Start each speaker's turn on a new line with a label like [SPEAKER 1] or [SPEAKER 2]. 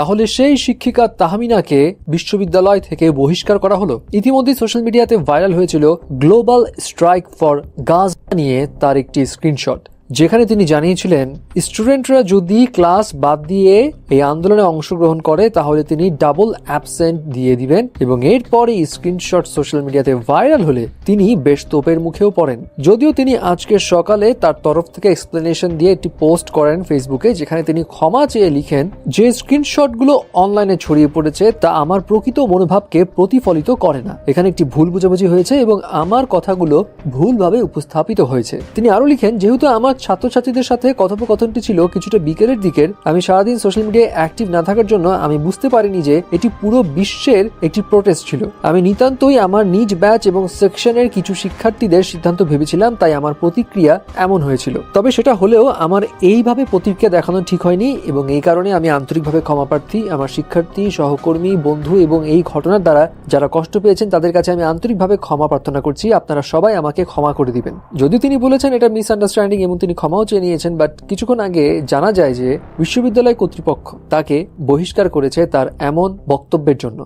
[SPEAKER 1] তাহলে সেই শিক্ষিকা তাহমিনাকে বিশ্ববিদ্যালয় থেকে বহিষ্কার করা হলো। ইতিমধ্যে সোশ্যাল মিডিয়াতে ভাইরাল হয়েছিল, গ্লোবাল স্ট্রাইক ফর গাজ নিয়ে তার একটি স্ক্রিনশট। যেখানে তিনি জানিয়েছিলেন, স্টুডেন্টরা যদি ক্লাস বাদ দিয়ে এই আন্দোলনে অংশগ্রহণ করে, তাহলে তিনি ডাবল অ্যাবসেন্ট দিয়ে দিবেন এবং এরপরে স্ক্রিনশট সোশ্যাল মিডিয়াতে ভাইরাল হলে তিনি বেশ তোপের মুখেও পড়েন। যদিও তিনি আজকে সকালে তার তরফ থেকে এক্সপ্লেনেশন দিয়ে একটি পোস্ট করেন ফেসবুকে, যেখানে তিনি ক্ষমা চেয়ে লিখেন, যে স্ক্রিনশটগুলো অনলাইনে ছড়িয়ে পড়েছে, তা আমার প্রকৃত মনোভাবকে প্রতিফলিত করে না। এখানে একটি ভুল বোঝাবুঝি হয়েছে এবং আমার কথাগুলো ভুলভাবে উপস্থাপিত হয়েছে। তিনি আরও লিখেন, যেহেতু আমার ছাত্রছাত্রীদের সাথে কথোপকথনটি ছিল কিছুটা বিকেলের দিকের। আমি সারাদিন সোশ্যাল মিডিয়ায় অ্যাক্টিভ না থাকার জন্য আমি বুঝতে পারিনি যে এটি পুরো বিশ্বের একটি প্রোটেস্ট ছিল। আমি নিতান্তই আমার নিজ ব্যাচ এবং সেকশনের কিছু শিক্ষার্থীদের সিদ্ধান্ত ভেবেছিলাম, তাই আমার প্রতিক্রিয়া এমন হয়েছিল। তবে সেটা হলেও আমার এইভাবে প্রতিক্রিয়া দেখানো ঠিক হয়নি এবং এই কারণে আমি আন্তরিকভাবে ক্ষমা প্রার্থী, আমার শিক্ষার্থী, সহকর্মী, বন্ধু এবং এই ঘটনার দ্বারা যারা কষ্ট পেয়েছেন, তাদের কাছে আমি আন্তরিকভাবে ক্ষমা প্রার্থনা করছি। আপনারা সবাই আমাকে ক্ষমা করে দিবেন। যদিও তিনি বলেছেন এটা মিসআন্ডারস্ট্যান্ডিং এবং তিনি ক্ষমাও চেয়ে নিয়েছেন বাট কিছুক্ষণ আগে জানা যায় যে বিশ্ববিদ্যালয় কর্তৃপক্ষ তাকে বহিষ্কার করেছে তার এমন বক্তব্যের জন্য।